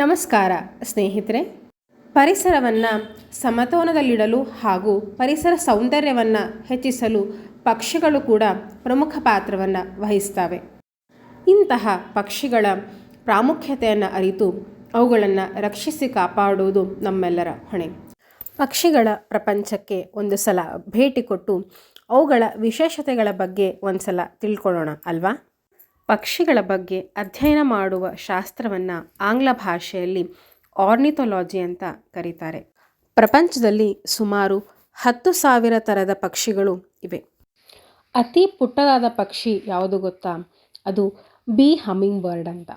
ನಮಸ್ಕಾರ, ಸ್ನೇಹಿತರೆ. ಪರಿಸರವನ್ನು ಸಮತೋಲನದಲ್ಲಿಡಲು ಹಾಗೂ ಪರಿಸರ ಸೌಂದರ್ಯವನ್ನು ಹೆಚ್ಚಿಸಲು ಪಕ್ಷಿಗಳು ಕೂಡ ಪ್ರಮುಖ ಪಾತ್ರವನ್ನು ವಹಿಸ್ತವೆ. ಇಂತಹ ಪಕ್ಷಿಗಳ ಪ್ರಾಮುಖ್ಯತೆಯನ್ನು ಅರಿತು ಅವುಗಳನ್ನು ರಕ್ಷಿಸಿ ಕಾಪಾಡುವುದು ನಮ್ಮೆಲ್ಲರ ಹೊಣೆ. ಪಕ್ಷಿಗಳ ಪ್ರಪಂಚಕ್ಕೆ ಒಂದು ಸಲ ಭೇಟಿ ಕೊಟ್ಟು ಅವುಗಳ ವಿಶೇಷತೆಗಳ ಬಗ್ಗೆ ಒಂದು ಸಲ ತಿಳ್ಕೊಳ್ಳೋಣ ಅಲ್ವಾ? ಪಕ್ಷಿಗಳ ಬಗ್ಗೆ ಅಧ್ಯಯನ ಮಾಡುವ ಶಾಸ್ತ್ರವನ್ನು ಆಂಗ್ಲ ಭಾಷೆಯಲ್ಲಿ ಆರ್ನಿಥೊಲಾಜಿ ಅಂತ ಕರೀತಾರೆ. ಪ್ರಪಂಚದಲ್ಲಿ ಸುಮಾರು ಹತ್ತು ಸಾವಿರ ಥರದ ಪಕ್ಷಿಗಳು ಇವೆ. ಅತಿ ಪುಟ್ಟದಾದ ಪಕ್ಷಿ ಯಾವುದು ಗೊತ್ತಾ? ಅದು ಬಿ ಹಮ್ಮಿಂಗ್ ಬರ್ಡ್ ಅಂತ.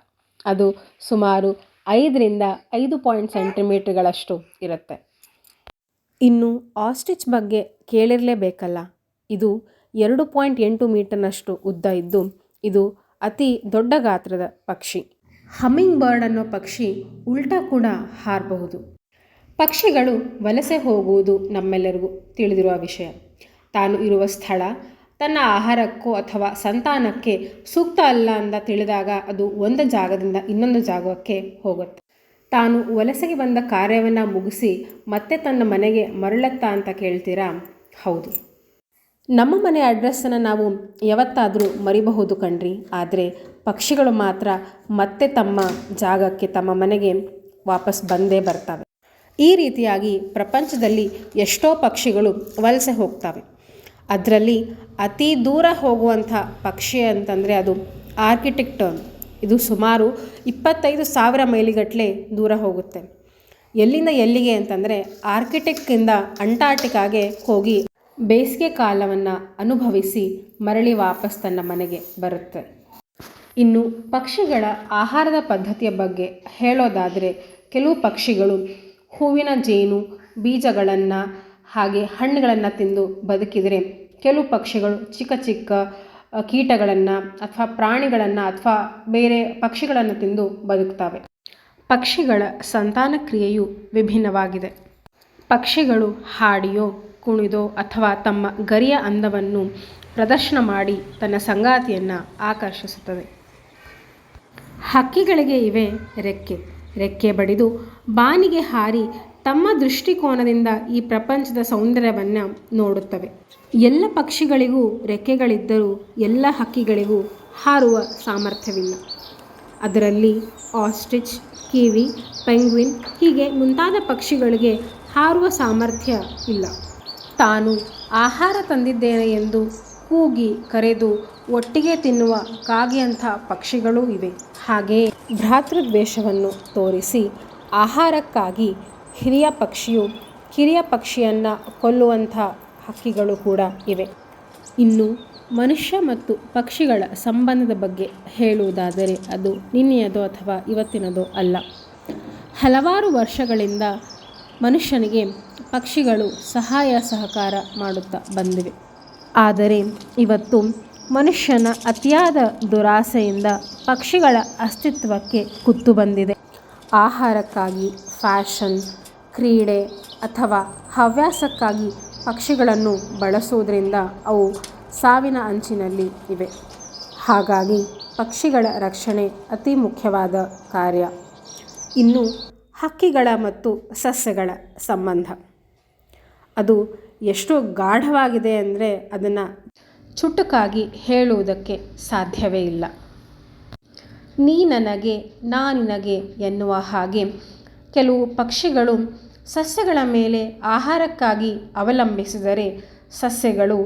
ಅದು ಸುಮಾರು ಐದರಿಂದ ಐದು ಪಾಯಿಂಟ್ ಸೆಂಟಿಮೀಟರ್ಗಳಷ್ಟು ಇರುತ್ತೆ. ಇನ್ನು ಆಸ್ಟಿಚ್ ಬಗ್ಗೆ ಕೇಳಿರಲೇಬೇಕಲ್ಲ. ಇದು ಎರಡು ಪಾಯಿಂಟ್ ಎಂಟು ಮೀಟರ್ನಷ್ಟು ಉದ್ದ ಇದ್ದು, ಇದು ಅತಿ ದೊಡ್ಡ ಗಾತ್ರದ ಪಕ್ಷಿ. ಹಮ್ಮಿಂಗ್ ಬರ್ಡ್ ಅನ್ನೋ ಪಕ್ಷಿ ಉಲ್ಟಾ ಕೂಡ ಹಾರಬಹುದು. ಪಕ್ಷಿಗಳು ವಲಸೆ ಹೋಗುವುದು ನಮ್ಮೆಲ್ಲರಿಗೂ ತಿಳಿದಿರುವ ವಿಷಯ. ತಾನು ಇರುವ ಸ್ಥಳ, ತನ್ನ ಆಹಾರಕ್ಕೂ ಅಥವಾ ಸಂತಾನಕ್ಕೆ ಸೂಕ್ತ ಅಲ್ಲ ಅಂತ ತಿಳಿದಾಗ ಅದು ಒಂದು ಜಾಗದಿಂದ ಇನ್ನೊಂದು ಜಾಗಕ್ಕೆ ಹೋಗುತ್ತೆ. ತಾನು ವಲಸೆಗೆ ಬಂದ ಕಾರ್ಯವನ್ನು ಮುಗಿಸಿ ಮತ್ತೆ ತನ್ನ ಮನೆಗೆ ಮರಳತ್ತಾ ಅಂತ ಕೇಳ್ತೀರಾ? ಹೌದು. ನಮ್ಮ ಮನೆ ಅಡ್ರೆಸ್ಸನ್ನು ನಾವು ಯಾವತ್ತಾದರೂ ಮರಿಬಹುದು ಕಣ್ರಿ. ಆದರೆ ಪಕ್ಷಿಗಳು ಮಾತ್ರ ಮತ್ತೆ ತಮ್ಮ ಜಾಗಕ್ಕೆ ತಮ್ಮ ಮನೆಗೆ ವಾಪಸ್ ಬಂದೇ ಬರ್ತವೆ. ಈ ರೀತಿಯಾಗಿ ಪ್ರಪಂಚದಲ್ಲಿ ಎಷ್ಟೋ ಪಕ್ಷಿಗಳು ವಲಸೆ ಹೋಗ್ತವೆ. ಅದರಲ್ಲಿ ಅತಿ ದೂರ ಹೋಗುವಂಥ ಪಕ್ಷಿ ಅಂತಂದರೆ ಅದು ಆರ್ಕಿಟೆಕ್ಟರ್ನ್. ಇದು ಸುಮಾರು ಇಪ್ಪತ್ತೈದು ಸಾವಿರ ಮೈಲಿಗಟ್ಟಲೆ ದೂರ ಹೋಗುತ್ತೆ. ಎಲ್ಲಿಂದ ಎಲ್ಲಿಗೆ ಅಂತಂದರೆ ಆರ್ಕಿಟೆಕ್ಟಿಂದ ಅಂಟಾರ್ಟಿಕಾಗೆ ಹೋಗಿ ಬೇಸಿಗೆ ಕಾಲವನ್ನು ಅನುಭವಿಸಿ ಮರಳಿ ವಾಪಸ್ ತನ್ನ ಮನೆಗೆ ಬರುತ್ತೆ. ಇನ್ನು ಪಕ್ಷಿಗಳ ಆಹಾರದ ಪದ್ಧತಿಯ ಬಗ್ಗೆ ಹೇಳೋದಾದರೆ ಕೆಲವು ಪಕ್ಷಿಗಳು ಹೂವಿನ ಜೇನು, ಬೀಜಗಳನ್ನು ಹಾಗೆ ಹಣ್ಣುಗಳನ್ನು ತಿಂದು ಬದುಕಿದರೆ ಕೆಲವು ಪಕ್ಷಿಗಳು ಚಿಕ್ಕ ಚಿಕ್ಕ ಕೀಟಗಳನ್ನು ಅಥವಾ ಪ್ರಾಣಿಗಳನ್ನು ಅಥವಾ ಬೇರೆ ಪಕ್ಷಿಗಳನ್ನು ತಿಂದು ಬದುಕ್ತವೆ. ಪಕ್ಷಿಗಳ ಸಂತಾನ ಕ್ರಿಯೆಯು ವಿಭಿನ್ನವಾಗಿದೆ. ಪಕ್ಷಿಗಳು ಹಾಡಿಯೋ ಕುಣಿದೋ ಅಥವಾ ತಮ್ಮ ಗರಿಯ ಅಂದವನ್ನು ಪ್ರದರ್ಶನ ಮಾಡಿ ತನ್ನ ಸಂಗಾತಿಯನ್ನು ಆಕರ್ಷಿಸುತ್ತದೆ. ಹಕ್ಕಿಗಳಿಗೆ ಇವೆ ರೆಕ್ಕೆ. ರೆಕ್ಕೆ ಬಡಿದು ಬಾನಿಗೆ ಹಾರಿ ತಮ್ಮ ದೃಷ್ಟಿಕೋನದಿಂದ ಈ ಪ್ರಪಂಚದ ಸೌಂದರ್ಯವನ್ನು ನೋಡುತ್ತವೆ. ಎಲ್ಲ ಪಕ್ಷಿಗಳಿಗೂ ರೆಕ್ಕೆಗಳಿದ್ದರೂ ಎಲ್ಲ ಹಕ್ಕಿಗಳಿಗೂ ಹಾರುವ ಸಾಮರ್ಥ್ಯವಿಲ್ಲ. ಅದರಲ್ಲಿ ಆಸ್ಟ್ರಿಚ್, ಕಿವಿ, ಪೆಂಗ್ವಿನ್ ಹೀಗೆ ಮುಂತಾದ ಪಕ್ಷಿಗಳಿಗೆ ಹಾರುವ ಸಾಮರ್ಥ್ಯ ಇಲ್ಲ. ತಾನು ಆಹಾರ ತಂದಿದ್ದೇನೆ ಎಂದು ಕೂಗಿ ಕರೆದು ಒಟ್ಟಿಗೆ ತಿನ್ನುವ ಕಾಗೆಯಂಥ ಪಕ್ಷಿಗಳೂ ಇವೆ. ಹಾಗೆಯೇ ಭ್ರಾತೃದ್ವೇಷವನ್ನು ತೋರಿಸಿ ಆಹಾರಕ್ಕಾಗಿ ಹಿರಿಯ ಪಕ್ಷಿಯು ಕಿರಿಯ ಪಕ್ಷಿಯನ್ನು ಕೊಲ್ಲುವಂಥ ಹಕ್ಕಿಗಳು ಕೂಡ ಇವೆ. ಇನ್ನು ಮನುಷ್ಯ ಮತ್ತು ಪಕ್ಷಿಗಳ ಸಂಬಂಧದ ಬಗ್ಗೆ ಹೇಳುವುದಾದರೆ ಅದು ನಿನ್ನೆಯದೋ ಅಥವಾ ಇವತ್ತಿನದೋ ಅಲ್ಲ. ಹಲವಾರು ವರ್ಷಗಳಿಂದ ಮನುಷ್ಯನಿಗೆ ಪಕ್ಷಿಗಳು ಸಹಾಯ ಸಹಕಾರ ಮಾಡುತ್ತಾ ಬಂದಿವೆ. ಆದರೆ ಇವತ್ತು ಮನುಷ್ಯನ ಅತಿಯಾದ ದುರಾಸೆಯಿಂದ ಪಕ್ಷಿಗಳ ಅಸ್ತಿತ್ವಕ್ಕೆ ಕುತ್ತು ಬಂದಿದೆ. ಆಹಾರಕ್ಕಾಗಿ, ಫ್ಯಾಷನ್, ಕ್ರೀಡೆ ಅಥವಾ ಹವ್ಯಾಸಕ್ಕಾಗಿ ಪಕ್ಷಿಗಳನ್ನು ಬಳಸುವುದರಿಂದ ಅವು ಸಾವಿನ ಅಂಚಿನಲ್ಲಿ ಇವೆ. ಹಾಗಾಗಿ ಪಕ್ಷಿಗಳ ರಕ್ಷಣೆ ಅತಿ ಮುಖ್ಯವಾದ ಕಾರ್ಯ. ಇನ್ನು ಹಕ್ಕಿಗಳ ಮತ್ತು ಸಸ್ಯಗಳ ಸಂಬಂಧ. ಅದು ಎಷ್ಟು ಗಾಢವಾಗಿದೆ ಅಂದರೆ ಅದನ್ನು ಚುಟುಕಾಗಿ ಹೇಳುವುದಕ್ಕೆ ಸಾಧ್ಯವೇ ಇಲ್ಲ. ನೀ ನನಗೆ, ನಾ ನಿನಗೆ ಎನ್ನುವ ಹಾಗೆ ಕೆಲವು ಪಕ್ಷಿಗಳು ಸಸ್ಯಗಳ ಮೇಲೆ ಆಹಾರಕ್ಕಾಗಿ ಅವಲಂಬಿಸಿದರೆ ಸಸ್ಯಗಳು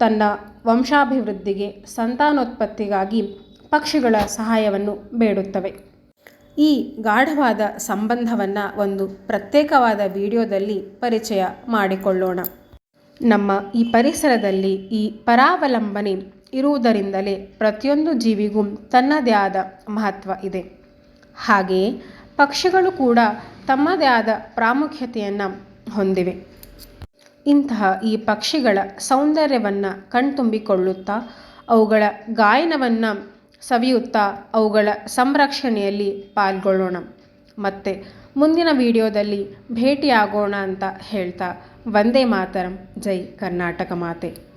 ತನ್ನ ವಂಶಾಭಿವೃದ್ಧಿಗೆ ಸಂತಾನೋತ್ಪತ್ತಿಗಾಗಿ ಪಕ್ಷಿಗಳ ಸಹಾಯವನ್ನು ಬೇಡುತ್ತವೆ. ಈ ಗಾಢವಾದ ಸಂಬಂಧವನ್ನು ಒಂದು ಪ್ರತ್ಯೇಕವಾದ ವಿಡಿಯೋದಲ್ಲಿ ಪರಿಚಯ ಮಾಡಿಕೊಳ್ಳೋಣ. ನಮ್ಮ ಈ ಪರಿಸರದಲ್ಲಿ ಈ ಪರಾವಲಂಬನೆ ಇರುವುದರಿಂದಲೇ ಪ್ರತಿಯೊಂದು ಜೀವಿಗೂ ತನ್ನದೇ ಆದ ಮಹತ್ವ ಇದೆ. ಹಾಗೆಯೇ ಪಕ್ಷಿಗಳು ಕೂಡ ತಮ್ಮದೇ ಆದ ಪ್ರಾಮುಖ್ಯತೆಯನ್ನು ಹೊಂದಿವೆ. ಇಂತಹ ಈ ಪಕ್ಷಿಗಳ ಸೌಂದರ್ಯವನ್ನು ಕಣ್ತುಂಬಿಕೊಳ್ಳುತ್ತಾ ಅವುಗಳ ಗಾಯನವನ್ನು ಸವಿಯುತ್ತಾ ಅವುಗಳ ಸಂರಕ್ಷಣೆಯಲ್ಲಿ ಪಾಲ್ಗೊಳ್ಳೋಣ. ಮತ್ತು ಮುಂದಿನ ವಿಡಿಯೋದಲ್ಲಿ ಭೇಟಿಯಾಗೋಣ ಅಂತ ಹೇಳ್ತಾ, ವಂದೇ ಮಾತರಂ, ಜೈ ಕರ್ನಾಟಕ ಮಾತೆ.